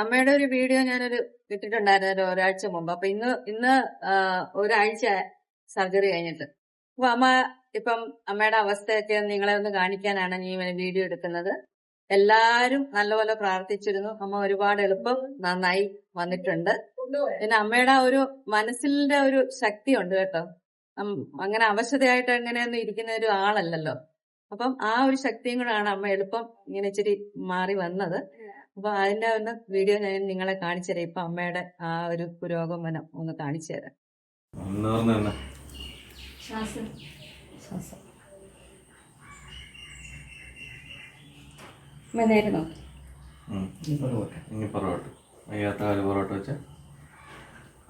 അമ്മയുടെ ഒരു വീഡിയോ ഞാനൊരു ഇട്ടിട്ടുണ്ടായിരുന്നു ഒരു ഒരാഴ്ച മുമ്പ്. അപ്പൊ ഇന്ന് ഇന്ന് ഒരാഴ്ച സർജറി കഴിഞ്ഞിട്ട്. അപ്പൊ അമ്മ ഇപ്പം അമ്മയുടെ അവസ്ഥയൊക്കെ നിങ്ങളെ ഒന്ന് കാണിക്കാനാണ് ഈ വീഡിയോ എടുക്കുന്നത്. എല്ലാരും നല്ലപോലെ പ്രാർത്ഥിച്ചിരുന്നു. അമ്മ ഒരുപാട് എളുപ്പം നന്നായി വന്നിട്ടുണ്ട്. പിന്നെ അമ്മയുടെ ഒരു മനസ്സിന്റെ ഒരു ശക്തി ഉണ്ട് കേട്ടോ അങ്ങനെ അവശതയായിട്ട് എങ്ങനെയൊന്നും ഇരിക്കുന്ന ഒരു ആളല്ലല്ലോ. അപ്പം ആ ഒരു ശക്തിയും കൂടാണ് അമ്മ എളുപ്പം ഇങ്ങനെ ഇച്ചിരി മാറി വന്നത്. അപ്പൊ അതിന്റെ ഒന്ന് വീഡിയോ ഞാൻ നിങ്ങളെ കാണിച്ചു തരാം. ഇപ്പൊ അമ്മയുടെ ആ ഒരു പുരോഗമനം ഒന്ന് കാണിച്ചു തരാം. ശ്വാസം. ശ്വാസം. ഇനി പൊറോട്ട വയ്യാത്ത കാൽ പൊറോട്ട വെച്ച്.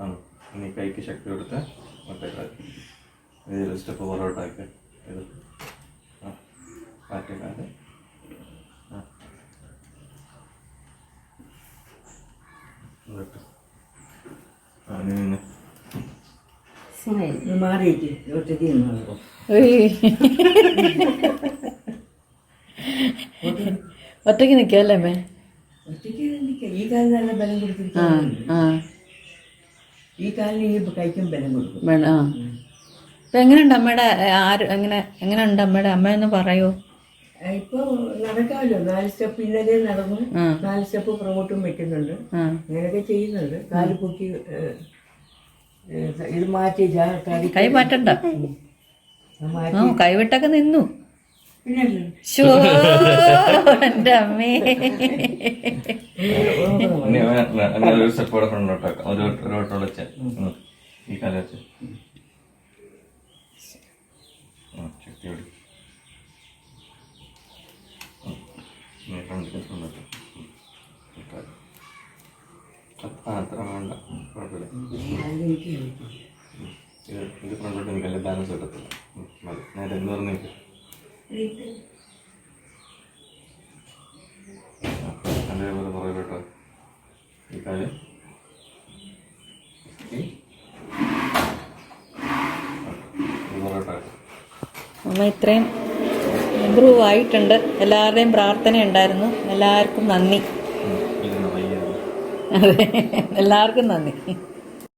ആണ് ഇനി കൈക്ക് ശക്തി കൊടുത്ത് ഇതിൽ സ്റ്റെപ്പ് പൊറോട്ട ആക്കി ഇത്. ആ മറ്റേ കാൽ ആ എന്നിട്ട് നിക്കല്ലേ മേ നിന്ന് മാറിയിട്ട് ഒറ്റയ്ക്ക് നിന്നോ ഒറ്റയ്ക്ക് നിൽക്കുമല്ലേ അമ്മേ? ഒറ്റയ്ക്ക് നിൽക്കാം. ഈ കാലിന് നല്ല ബലം ആ ഈ കാലിന് ഈ കൈക്കും ബലം കൊടുക്കും. വേണം ആ. എങ്ങനെയുണ്ട് അമ്മയുടെ ആര് എങ്ങനെ എങ്ങനെയുണ്ട് അമ്മയുടെ? അമ്മയെന്ന് പറയൂ? ഇപ്പൊ നടക്കാമല്ലോ. നാല് സ്റ്റെപ്പ് ഇന്നലെ നടന്നു. ആ. നാല് സ്റ്റെപ്പ് പുറകോട്ടും വെക്കുന്നുണ്ട്. ആ. അങ്ങനെയൊക്കെ ചെയ്യുന്നുണ്ട്. കാൽ പൊക്കി ഇത് മാറ്റി കൈ മാറ്റണ്ട. കൈവിട്ടൊക്കെ നിന്നു. എന്റെ അമ്മേ. ഒരു സ്റ്റെപ്പ് കൂടെ ഫ്രണ്ടോട്ടാക്കാം ഒരു ഒരു വട്ടം വെച്ച് ഈ കാല വെച്ച് ആ ശക്തി ഓടി ഫ്രണ്ടിൽ ഫ്രണ്ടോട്ട് ആ അത്ര വേണ്ട. കുഴപ്പമില്ല. ഇത് ഇത് ഫ്രണ്ടോട്ട് എനിക്കല്ലേ ബാലൻസ് കിട്ടത്തില്ല. മതി. നേരെ എന്ന് പറഞ്ഞു അതേപോലെ പുറകിലോട്ടോ ഈ ഇത് അമ്മ ഇത്രയും ഇമ്പ്രൂവ് ആയിട്ടുണ്ട്. എല്ലാവരുടെയും പ്രാർത്ഥന ഉണ്ടായിരുന്നു എല്ലാവർക്കും നന്ദി. അതെ. എല്ലാവർക്കും നന്ദി.